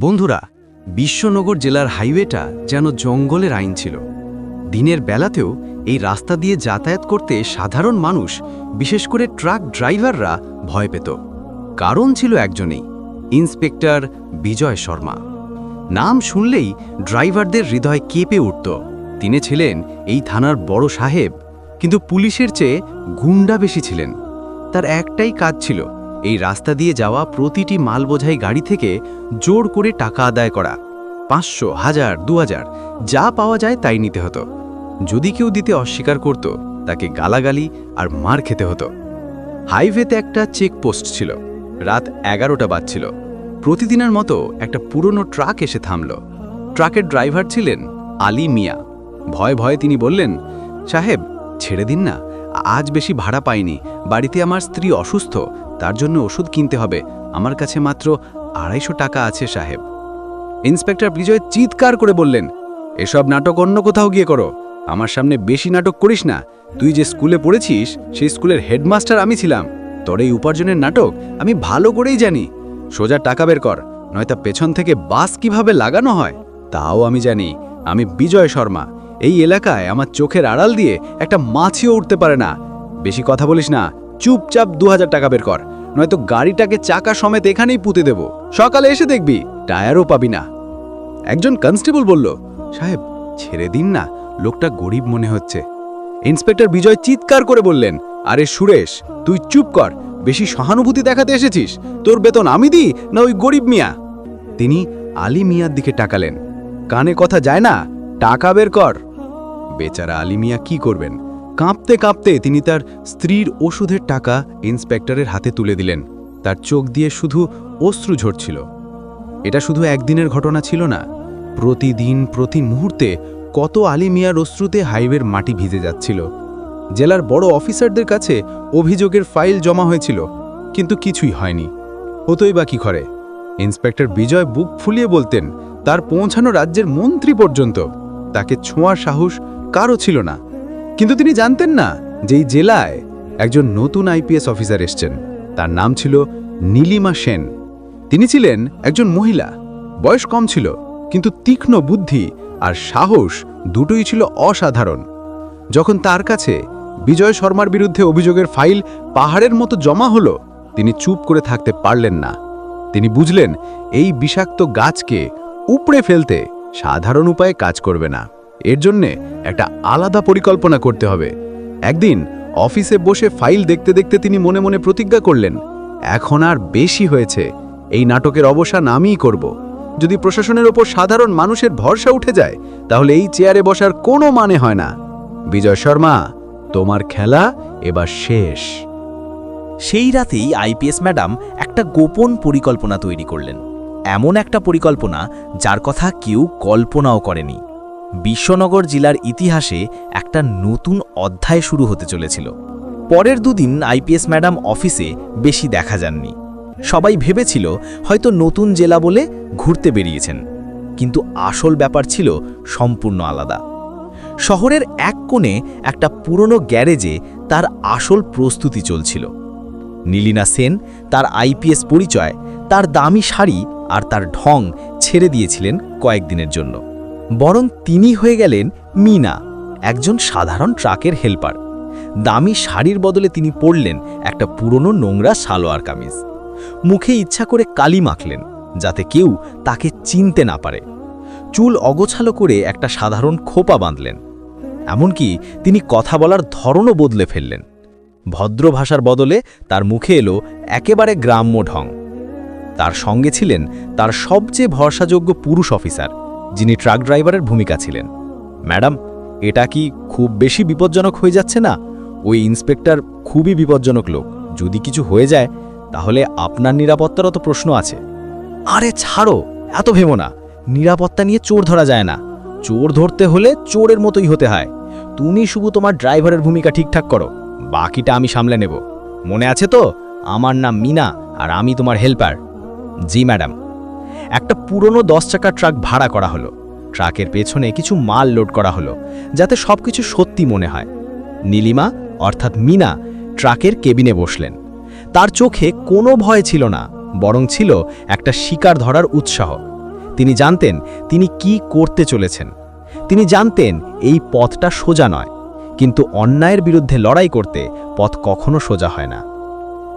বন্ধুরা, বিশ্বনগর জেলার হাইওয়েটা যেন জঙ্গলের আইন ছিল। দিনের বেলাতেও এই রাস্তা দিয়ে যাতায়াত করতে সাধারণ মানুষ, বিশেষ করে ট্রাক ড্রাইভাররা ভয় পেত। কারণ ছিল একজনেই, ইন্সপেক্টর বিজয় শর্মা। নাম শুনলেই ড্রাইভারদের হৃদয় কেঁপে উঠত। তিনি ছিলেন এই থানার বড় সাহেব, কিন্তু পুলিশের চেয়ে গুন্ডা বেশি ছিলেন। তার একটাই কাজ ছিল এই রাস্তা দিয়ে যাওয়া প্রতিটি মালবোঝাই গাড়ি থেকে জোর করে টাকা আদায় করা, পাঁচশো, হাজার, দু যা পাওয়া যায় তাই নিতে হতো। যদি কেউ দিতে অস্বীকার করত, তাকে গালাগালি আর মার খেতে হতো। হাইওয়েতে একটা চেকপোস্ট ছিল, রাত এগারোটা বাজছিল। প্রতিদিনের মতো একটা পুরনো ট্রাক এসে থামল। ট্রাকের ড্রাইভার ছিলেন আলী মিয়া। ভয় ভয়ে তিনি বললেন, সাহেব, ছেড়ে দিন না আজ বেশি ভাড়া পাইনি, বাড়িতে আমার স্ত্রী অসুস্থ তার জন্য ওষুধ কিনতে হবে। আমার কাছে মাত্র আড়াইশো টাকা আছে, সাহেব। ইন্সপেক্টর বিজয় চিৎকার করে বললেন, এসব নাটক অন্য কোথাও গিয়ে করো। আমার সামনে বেশি নাটক করিস না। তুই যে স্কুলে পড়েছিস, সেই স্কুলের হেডমাস্টার আমি ছিলাম। তোর এই উপার্জনের নাটক আমি ভালো করেই জানি। সোজা টাকা বের কর, নয়তো পেছন থেকে বাস কীভাবে লাগানো হয়? তাও আমি জানি। আমি বিজয় শর্মা। এই এলাকায় আমার চোখের আড়াল দিয়ে একটা মাছিও উঠতে পারে না। বেশি কথা বলিস না। চুপচাপ দু হাজার টাকা বের কর। নয়তো গাড়িটাকে চাকা সমেত এখানেই পুঁতে দেব। সকালে এসে দেখবি, টায়ারও পাবি না। একজন কনস্টেবল বলল, সাহেব, ছেড়ে দিন না, লোকটা গরিব মনে হচ্ছে। ইন্সপেক্টর বিজয় চিৎকার করে বললেন, আরে সুরেশ, তুই চুপ কর, বেশি সহানুভূতি দেখাতে এসেছিস। তোর বেতন আমি দিই না ওই গরিব মিয়া? তিনি আলী মিয়ার দিকে টাকালেন কানে কথা যায় না, টাকা বের কর। বেচারা আলী মিয়া কি করবেন? কাঁপতে কাঁপতে তিনি তার স্ত্রীর ওষুধের টাকা ইন্সপেক্টরের হাতে তুলে দিলেন। তার চোখ দিয়ে শুধু অশ্রু ঝরছিল। এটা শুধু একদিনের ঘটনা ছিল না, প্রতিদিন, প্রতি মুহূর্তে কত আলী মিয়ার অশ্রুতে হাইওয়ের মাটি ভিজে যাচ্ছিল। জেলার বড় অফিসারদের কাছে অভিযোগের ফাইল জমা হয়েছিল, কিন্তু কিছুই হয়নি। হতোই বা কি করে? ইন্সপেক্টর বিজয় বুক ফুলিয়ে বলতেন, তার পৌঁছানো রাজ্যের মন্ত্রী পর্যন্ত। তাকে ছোঁয়ার সাহস কারও ছিল না। কিন্তু তিনি জানতেন না যে জেলায় একজন নতুন আইপিএস অফিসার এসছেন। তার নাম ছিল নীলিমা সেন। তিনি ছিলেন একজন মহিলা। বয়স কম ছিল, কিন্তু তীক্ষ্ণ বুদ্ধি আর সাহস দুটোই ছিল অসাধারণ। যখন তার কাছে বিজয় শর্মার বিরুদ্ধে অভিযোগের ফাইল পাহাড়ের মতো জমা হলো, তিনি চুপ করে থাকতে পারলেন না। তিনি বুঝলেন, এই বিষাক্ত গাছকে উপড়ে ফেলতে সাধারণ উপায়ে কাজ করবে না। এর জন্যে একটা আলাদা পরিকল্পনা করতে হবে। একদিন অফিসে বসে ফাইল দেখতে দেখতে তিনি মনে মনে প্রতিজ্ঞা করলেন, এখন আর বেশি হয়েছে। এই নাটকের অবসান আমিই করব। যদি প্রশাসনের ওপর সাধারণ মানুষের ভরসা উঠে যায়, তাহলে এই চেয়ারে বসার কোনো মানে হয় না। বিজয় শর্মা, তোমার খেলা এবার শেষ। সেই রাতেই আইপিএস ম্যাডাম একটা গোপন পরিকল্পনা তৈরি করলেন। এমন একটা পরিকল্পনা যার কথা কেউ কল্পনাও করেনি। বিশ্বনগর জেলার ইতিহাসে একটা নতুন অধ্যায় শুরু হতে চলেছিল। পরের দুদিন আইপিএস ম্যাডাম অফিসে বেশি দেখা যাননি। সবাই ভেবেছিল হয়তো নতুন জেলা বলে ঘুরতে বেরিয়েছেন, কিন্তু আসল ব্যাপার ছিল সম্পূর্ণ আলাদা। শহরের এক কোণে একটা পুরনো গ্যারেজে তার আসল প্রস্তুতি চলছিল। নীলিনা সেন, তার আইপিএস পরিচয়, তার দামি শাড়ি আর তার ঢং ছেড়ে দিয়েছিলেন কয়েকদিনের জন্য। বরং তিনি হয়ে গেলেন মিনা, একজন সাধারণ ট্রাকের হেল্পার। দামি শাড়ির বদলে তিনি পরলেন একটা পুরনো নোংরা সালোয়ার কামিজ। মুখে ইচ্ছা করে কালি মাখলেন, যাতে কেউ তাকে চিনতে না পারে। চুল অগোছালো করে একটা সাধারণ খোপা বাঁধলেন। এমনকি তিনি কথা বলার ধরনও বদলে ফেললেন। ভদ্র ভাষার বদলে তার মুখে এলো একেবারে গ্রাম্য ঢং। তার সঙ্গে ছিলেন তার সবচেয়ে ভরসাযোগ্য পুরুষ অফিসার। যিনি ট্রাক ড্রাইভারের ভূমিকা ছিলেন। ম্যাডাম, এটা কি খুব বেশি বিপজ্জনক হয়ে যাচ্ছে না? ওই ইন্সপেক্টর খুবই বিপজ্জনক লোক। যদি কিছু হয়ে যায়, তাহলে আপনার নিরাপত্তারও তো প্রশ্ন আছে। আরে ছাড়ো, এত ভেবো না। নিরাপত্তা নিয়ে চোর ধরা যায় না। চোর ধরতে হলে চোরের মতোই হতে হয়। তুমি শুধু তোমার ড্রাইভারের ভূমিকা ঠিকঠাক করো। বাকিটা আমি সামলে নেব। মনে আছে তো? আমার নাম মিনা, আর আমি তোমার হেল্পার। জি, ম্যাডাম। একটা পুরনো দশ চাকার ট্রাক ভাড়া করা হলো। ট্রাকের পেছনে কিছু মাল লোড করা হলো, যাতে সবকিছু সত্যি মনে হয়। নীলিমা, অর্থাৎ মিনা, ট্রাকের কেবিনে বসলেন। তার চোখে কোনো ভয় ছিল না, বরং ছিল একটা শিকার ধরার উৎসাহ। তিনি জানতেন তিনি কি করতে চলেছেন। তিনি জানতেন এই পথটা সোজা নয়, কিন্তু অন্যায়ের বিরুদ্ধে লড়াই করতে পথ কখনো সোজা হয় না।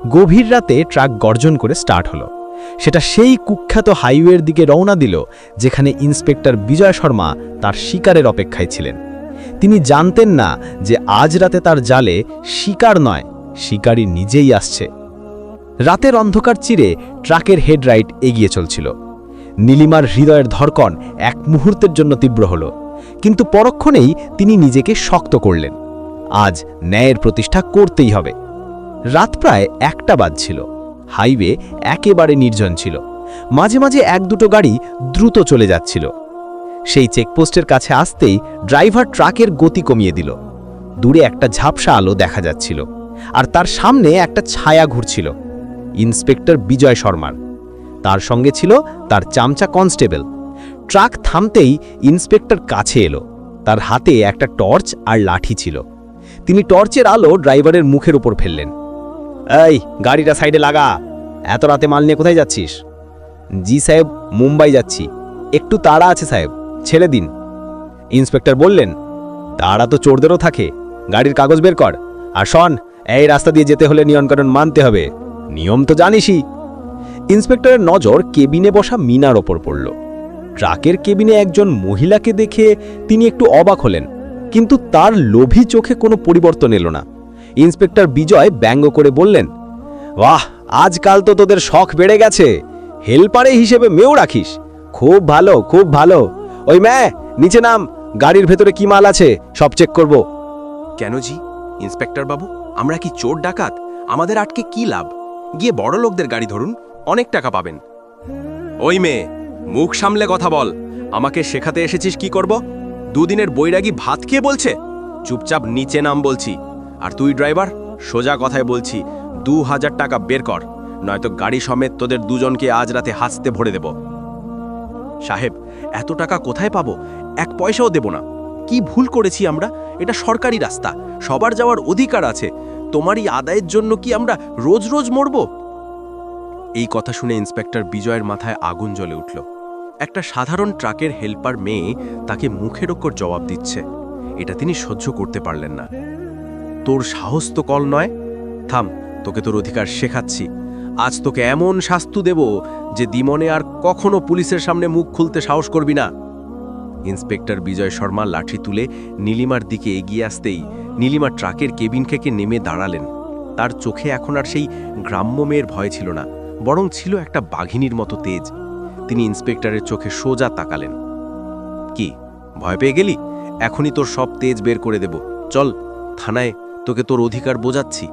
গভীর রাতে ট্রাক গর্জন করে স্টার্ট হলো। সেটা সেই কুখ্যাত হাইওয়ের দিকে রওনা দিল, যেখানে ইন্সপেক্টর বিজয় শর্মা তার শিকারের অপেক্ষায় ছিলেন। তিনি জানতেন না যে আজ রাতে তার জালে শিকার নয় শিকারই নিজেই আসছে। রাতের অন্ধকার চিরে ট্রাকের হেডরাইট এগিয়ে চলছিল। নীলিমার হৃদয়ের ধরকন এক মুহূর্তের জন্য তীব্র হল, কিন্তু পরক্ষণেই তিনি নিজেকে শক্ত করলেন। আজ ন্যায়ের প্রতিষ্ঠা করতেই হবে। রাত প্রায় একটা বাজছিল। হাইওয়ে একেবারে নির্জন ছিল। মাঝে মাঝে এক দুটো গাড়ি দ্রুত চলে যাচ্ছিল। সেই চেকপোস্টের কাছে আসতেই ড্রাইভার ট্রাকের গতি কমিয়ে দিল। দূরে একটা ঝাপসা আলো দেখা যাচ্ছিল আর তার সামনে একটা ছায়া ঘুরছিল। ইন্সপেক্টর বিজয় শর্মার। তার সঙ্গে ছিল তার চামচা কনস্টেবল। ট্রাক থামতেই ইন্সপেক্টর কাছে এলো। তার হাতে একটা টর্চ আর লাঠি ছিল। তিনি টর্চের আলো ড্রাইভারের মুখের উপর ফেললেন। এই, গাড়িটা সাইডে লাগা। এত রাতে মাল নিয়ে কোথায় যাচ্ছিস? জি সাহেব, মুম্বাই যাচ্ছি। একটু তাড়া আছে সাহেব, ছেড়ে দিন। ইন্সপেক্টর বললেন, তাড়া তো চোরদেরও থাকে, গাড়ির কাগজ বের কর। আর শন, এই রাস্তা দিয়ে যেতে হলে নিয়মকানুন মানতে হবে। নিয়ম তো জানিসই। ইন্সপেক্টরের নজর কেবিনে বসা মিনার ওপর পড়ল। ট্রাকের কেবিনে একজন মহিলাকে দেখে তিনি একটু অবাক হলেন, কিন্তু তার লোভী চোখে কোনো পরিবর্তন এলো না। ইন্সপেক্টর বিজয় ব্যঙ্গ করে বললেন, বাহ, আজকাল তো তোদের শখ বেড়ে গেছে। হেল্পারে হিসেবে মেয়েও রাখিস। খুব ভালো খুব ভালো। ওই ম্যা, নিচে নাম। গাড়ির ভেতরে কি মাল আছে? সব চেক করব। কেন জি? ইন্সপেক্টর বাবু, আমরা কি চোর ডাকাত? আমাদের আটকে কি লাভ? গিয়ে বড় লোকদের গাড়ি ধরুন, অনেক টাকা পাবেন। ওই মেয়ে, মুখ সামলে কথা বল। আমাকে শেখাতে এসেছিস কি করব? দুদিনের বৈরাগী ভাত খেয়ে বলছে? চুপচাপ নিচে নাম বলছি। আর তুই, ড্রাইভার, সোজা কথায় বলছি, দু হাজার টাকা বের কর, নয়তো গাড়ি সমেত তোদের দুজনকে আজ রাতে হাসতে ভরে দেব। সাহেব, এত টাকা কোথায় পাবো? এক পয়সাও দেব না। কি ভুল করেছি আমরা? এটা সরকারি রাস্তা, সবার যাওয়ার অধিকার আছে। তোমারই আদায়ের জন্য কি আমরা রোজ রোজ মরব? এই কথা শুনে ইন্সপেক্টর বিজয়ের মাথায় আগুন জ্বলে উঠল। একটা সাধারণ ট্রাকের হেল্পার মেয়ে তাকে মুখের ওপর জবাব দিচ্ছে। এটা তিনি সহ্য করতে পারলেন না। তোর সাহস তো কল নয়। থাম, তোকে তোর অধিকার শেখাচ্ছি। আজ তোকে এমন শাস্তু দেব যে দিমনে আর কখনো পুলিশের সামনে মুখ খুলতে সাহস করবি না। ইন্সপেক্টর বিজয় শর্মা লাঠি তুলে নীলিমার দিকে এগিয়ে আসতেই নীলিমা ট্রাকের কেবিন থেকে নেমে দাঁড়ালেন। তার চোখে এখন আর সেই গ্রাম্য মেয়ের ভয় ছিল না, বরং ছিল একটা বাঘিনীর মতো তেজ। তিনি ইন্সপেক্টরের চোখে সোজা তাকালেন। কি, ভয় পেয়ে গেলি? এখনই তোর সব তেজ বের করে দেব। চল, থানায় তোকে তোর অধিকার বোঝাচ্ছি।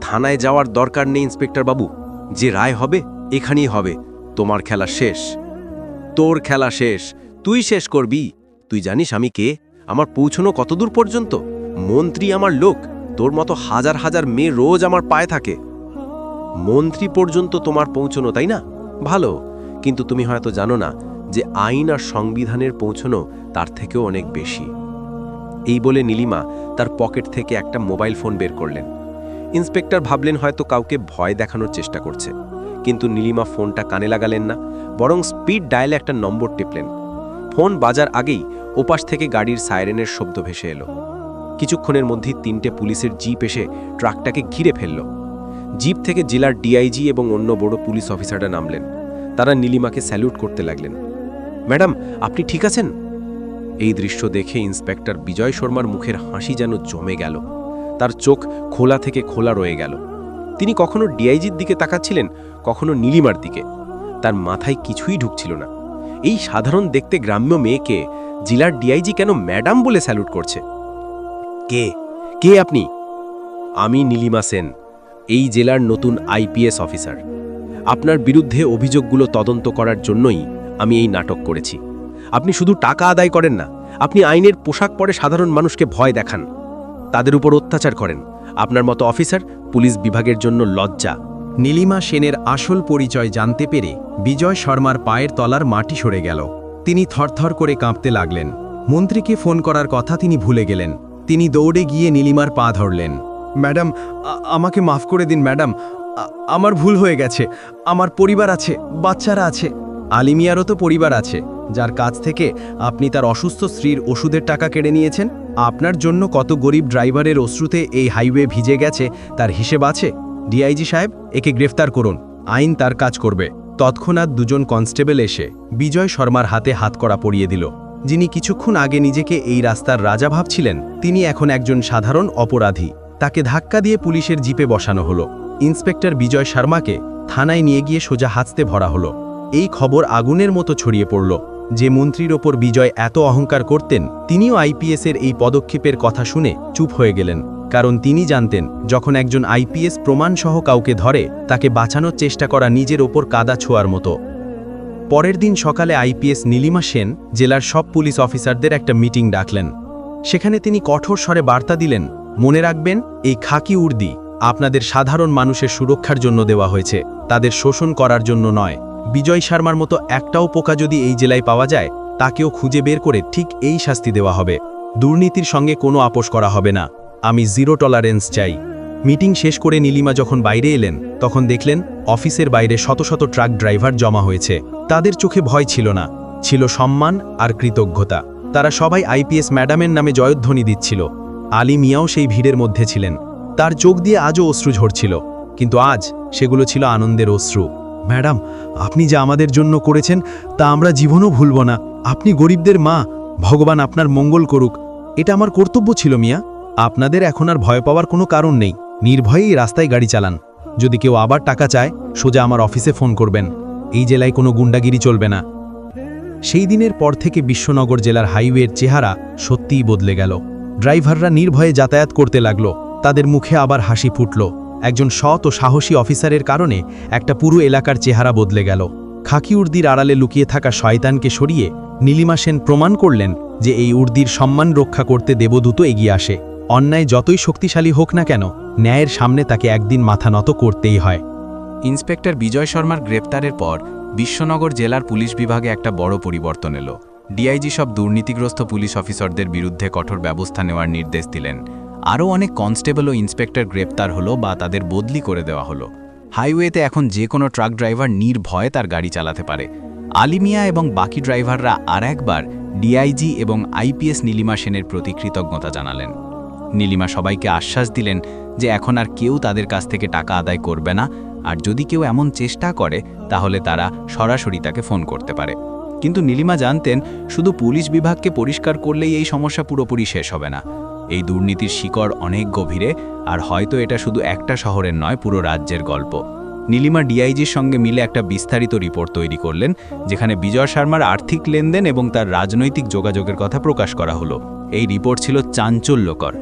থানায় যাওয়ার দরকার নেই, ইন্সপেক্টর বাবু। যে রায় হবে, এখানেই হবে। তোমার খেলা শেষ। তোর খেলা শেষ। তুই শেষ করবি। তুই জানিস আমি কে? আমার পৌঁছনো কতদূর পর্যন্ত? মন্ত্রী আমার লোক। তোর মতো হাজার হাজার মেয়ে রোজ আমার পায়ে থাকে। মন্ত্রী পর্যন্ত তোমার পৌঁছনো, তাই না? ভালো। কিন্তু তুমি হয়তো জানো না যে আইন আর সংবিধানের পৌঁছনো তার থেকেও অনেক বেশি। এই বলে নীলিমা তার পকেট থেকে একটা মোবাইল ফোন বের করলেন। ইন্সপেক্টর ভাবলেন হয়তো কাউকে ভয় দেখানোর চেষ্টা করছে। কিন্তু নীলিমা ফোনটা কানে লাগালেন না, বরং স্পিড ডায়ালে একটা নম্বর টিপলেন। ফোন বাজার আগেই ওপাশ থেকে গাড়ির সাইরেনের শব্দ ভেসে এলো। কিছুক্ষণের মধ্যেই তিনটে পুলিশের জিপ এসে ট্রাকটাকে ঘিরে ফেলল। জিপ থেকে জেলার ডিআইজি এবং অন্য বড় পুলিশ অফিসাররা নামলেন। তারা নীলিমাকে স্যালুট করতে লাগলেন। ম্যাডাম, আপনি ঠিক আছেন? এই দৃশ্য দেখে ইন্সপেক্টর বিজয় শর্মার মুখের হাসি যেন জমে গেল। তার চোখ খোলা থেকে খোলা রয়ে গেল। তিনি কখনো ডিআইজির দিকে তাকাচ্ছিলেন, কখনো নীলিমার দিকে। তার মাথায় কিছুই ঢুকছিল না। এই সাধারণ দেখতে গ্রাম্য মেয়েকে জেলার ডিআইজি কেন ম্যাডাম বলে স্যালুট করছে? কে? কে আপনি? আমি নীলিমা সেন, এই জেলার নতুন আইপিএস অফিসার। আপনার বিরুদ্ধে অভিযোগগুলো তদন্ত করার জন্যই আমি এই নাটক করেছি। আপনি শুধু টাকা আদায় করেন না আপনি আইনের পোশাক পরে সাধারণ মানুষকে ভয় দেখান। তাদের উপর অত্যাচার করেন। আপনার মতো অফিসার পুলিশ বিভাগের জন্য লজ্জা। নীলিমা সেনের আসল পরিচয় জানতে পেরে বিজয় শর্মার পায়ের তলার মাটি সরে গেল। তিনি থরথর করে কাঁপতে লাগলেন। মন্ত্রীকে ফোন করার কথা তিনি ভুলে গেলেন। তিনি দৌড়ে গিয়ে নীলিমার পা ধরলেন। ম্যাডাম আমাকে মাফ করে দিন ম্যাডাম। আমার ভুল হয়ে গেছে। আমার পরিবার আছে বাচ্চারা আছে। আলিমিয়ারও তো পরিবার আছে, যার কাছ থেকে আপনি তার অসুস্থ স্ত্রীর ওষুধের টাকা কেড়ে নিয়েছেন? আপনার জন্য কত গরিব ড্রাইভারের অশ্রুতে এই হাইওয়ে ভিজে গেছে, তার হিসেব আছে? ডিআইজি সাহেব, একে গ্রেফতার করুন। আইন তার কাজ করবে। তৎক্ষণাৎ দুজন কনস্টেবল এসে বিজয় শর্মার হাতে হাতকড়া পরিয়ে দিল। যিনি কিছুক্ষণ আগে নিজেকে এই রাস্তার রাজা ভাবছিলেন, তিনি এখন একজন সাধারণ অপরাধী। তাকে ধাক্কা দিয়ে পুলিশের জিপে বসানো হলো। ইন্সপেক্টর বিজয় শর্মাকে থানায় নিয়ে গিয়ে সোজা হাঁচতে ভরা হলো। এই খবর আগুনের মতো ছড়িয়ে পড়ল। যে মন্ত্রীর ওপর বিজয় এত অহংকার করতেন, তিনিও আইপিএসের এই পদক্ষেপের কথা শুনে চুপ হয়ে গেলেন। কারণ তিনি জানতেন, যখন একজন আইপিএস প্রমাণসহ কাউকে ধরে, তাকে বাঁচানোর চেষ্টা করা নিজের ওপর কাদা ছোঁয়ার মতো। পরের দিন সকালে আইপিএস নীলিমা সেন, জেলার সব পুলিশ অফিসারদের একটা মিটিং ডাকলেন। সেখানে তিনি কঠোর স্বরে বার্তা দিলেন, মনে রাখবেন, এই খাকি উর্দি আপনাদের সাধারণ মানুষের সুরক্ষার জন্য দেওয়া হয়েছে, তাদের শোষণ করার জন্য নয়। বিজয় শর্মার মতো একটাও পোকা যদি এই জেলায় পাওয়া যায়, তাকেও খুঁজে বের করে ঠিক এই শাস্তি দেওয়া হবে। দুর্নীতির সঙ্গে কোনো আপোষ করা হবে না। আমি জিরো টলারেন্স চাই। মিটিং শেষ করে নীলিমা যখন বাইরে এলেন, তখন দেখলেন অফিসের বাইরে শত শত ট্রাক ড্রাইভার জমা হয়েছে। তাদের চোখে ভয় ছিল না। ছিল সম্মান আর কৃতজ্ঞতা। তারা সবাই আইপিএস ম্যাডামের নামে জয়ধ্বনি দিচ্ছিল। আলী মিয়াও সেই ভিড়ের মধ্যে ছিলেন। তার চোখ দিয়ে আজও অশ্রু ঝরছিল। কিন্তু আজ সেগুলো ছিল আনন্দের অশ্রু। ম্যাডাম, আপনি যা আমাদের জন্য করেছেন, তা আমরা জীবনও ভুলব না। আপনি গরিবদের মা, ভগবান আপনার মঙ্গল করুক। এটা আমার কর্তব্য ছিল, মিয়া। আপনাদের এখন আর ভয় পাওয়ার কোনো কারণ নেই। নির্ভয়েই রাস্তায় গাড়ি চালান। যদি কেউ আবার টাকা চায়, সোজা আমার অফিসে ফোন করবেন। এই জেলায় কোনো গুন্ডাগিরি চলবে না। সেই দিনের পর থেকে বিশ্বনগর জেলার হাইওয়ের চেহারা সত্যিই বদলে গেল। ড্রাইভাররা নির্ভয়ে যাতায়াত করতে লাগল। তাদের মুখে আবার হাসি ফুটল। একজন সৎ ও সাহসী অফিসারের কারণে একটা পুরো এলাকার চেহারা বদলে গেল। খাকি উর্দির আড়ালে লুকিয়ে থাকা শয়তানকে সরিয়ে নীলিমা সেন প্রমাণ করলেন যে এই উর্দির সম্মান রক্ষা করতে দেবদূত এগিয়ে আসে। অন্যায় যতই শক্তিশালী হোক না কেন, ন্যায়ের সামনে তাকে একদিন মাথা নত করতেই হয়। ইন্সপেক্টর বিজয় শর্মার গ্রেপ্তারের পর বিশ্বনগর জেলার পুলিশ বিভাগে একটা বড় পরিবর্তন এলো। ডিআইজি সব দুর্নীতিগ্রস্ত পুলিশ অফিসারদের বিরুদ্ধে কঠোর ব্যবস্থা নেওয়ার নির্দেশ দিলেন। আরও অনেক কনস্টেবল ও ইন্সপেক্টর গ্রেপ্তার হলো বা তাদের বদলি করে দেওয়া হলো। হাইওয়েতে এখন যে কোনো ট্রাক ড্রাইভার নির্ভয়ে তার গাড়ি চালাতে পারে। আলিমিয়া এবং বাকি ড্রাইভাররা আর একবার ডিআইজি এবং আইপিএস নীলিমা সেনের প্রতি কৃতজ্ঞতা জানালেন। নীলিমা সবাইকে আশ্বাস দিলেন যে এখন আর কেউ তাদের কাছ থেকে টাকা আদায় করবে না, আর যদি কেউ এমন চেষ্টা করে, তাহলে তারা সরাসরি তাকে ফোন করতে পারে। কিন্তু নীলিমা জানতেন, শুধু পুলিশ বিভাগকে পরিষ্কার করলেই এই সমস্যা পুরোপুরি শেষ হবে না। এই দুর্নীতির শিকড় অনেক গভীরে, আর হয়তো এটা শুধু একটা শহরের নয়, পুরো রাজ্যের গল্প। নীলিমা ডিআইজির সঙ্গে মিলে একটা বিস্তারিত রিপোর্ট তৈরি করলেন, যেখানে বিজয় শর্মার আর্থিক লেনদেন এবং তার রাজনৈতিক যোগাযোগের কথা প্রকাশ করা হলো। এই রিপোর্ট ছিল চাঞ্চল্যকর।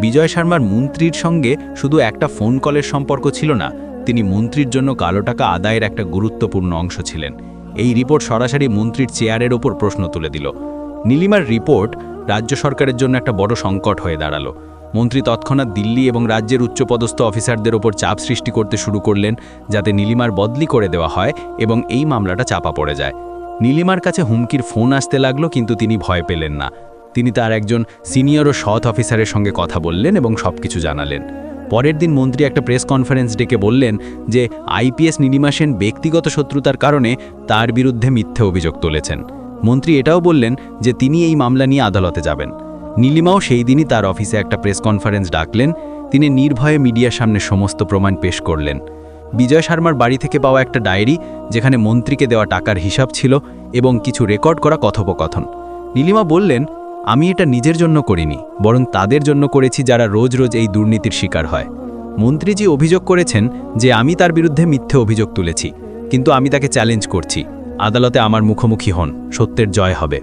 বিজয় শর্মার মন্ত্রীর সঙ্গে শুধু একটা ফোন কলের সম্পর্ক ছিল না, তিনি মন্ত্রীর জন্য কালো টাকা আদায়ের একটা গুরুত্বপূর্ণ অংশ ছিলেন। এই রিপোর্ট সরাসরি মন্ত্রীর চেয়ারের ওপর প্রশ্ন তুলে দিল। নীলিমার রিপোর্ট রাজ্য সরকারের জন্য একটা বড় সংকট হয়ে দাঁড়াল। মন্ত্রী তৎক্ষণাৎ দিল্লি এবং রাজ্যের উচ্চপদস্থ অফিসারদের ওপর চাপ সৃষ্টি করতে শুরু করলেন, যাতে নীলিমার বদলি করে দেওয়া হয় এবং এই মামলাটা চাপা পড়ে যায়। নীলিমার কাছে হুমকির ফোন আসতে লাগল, কিন্তু তিনি ভয় পেলেন না। তিনি তার একজন সিনিয়র ও সৎ অফিসারের সঙ্গে কথা বললেন এবং সবকিছু জানালেন। পরের দিন মন্ত্রী একটা প্রেস কনফারেন্স ডেকে বললেন যে, আইপিএস নীলিমা সেন ব্যক্তিগত শত্রুতার কারণে তার বিরুদ্ধে মিথ্যে অভিযোগ তুলেছেন। মন্ত্রী এটাও বললেন যে তিনি এই মামলা নিয়ে আদালতে যাবেন। নীলিমাও সেই দিনই তার অফিসে একটা প্রেস কনফারেন্স ডাকলেন, তিনি নির্ভয়ে মিডিয়ার সামনে সমস্ত প্রমাণ পেশ করলেন। বিজয় শর্মার বাড়ি থেকে পাওয়া একটা ডায়েরি, যেখানে মন্ত্রীকে দেওয়া টাকার হিসাব ছিল এবং কিছু রেকর্ড করা কথোপকথন। নীলিমা বললেন, আমি এটা নিজের জন্য করিনি, বরং তাদের জন্য করেছি যারা রোজ রোজ এই দুর্নীতির শিকার হয়। মন্ত্রীজি অভিযোগ করেছেন যে আমি তার বিরুদ্ধে মিথ্যে অভিযোগ তুলেছি, কিন্তু আমি তাকে চ্যালেঞ্জ করছি। আদালতে আমার মুখোমুখি হন, সত্যের জয় হবে।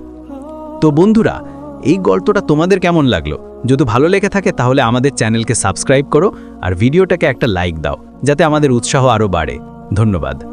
তো বন্ধুরা, এই গল্পটা তোমাদের কেমন লাগল? যদি ভালো লেগে থাকে তাহলে আমাদের চ্যানেলকে সাবস্ক্রাইব করো আর ভিডিওটাকে একটা লাইক দাও, যাতে আমাদের উৎসাহ আরও বাড়ে। ধন্যবাদ।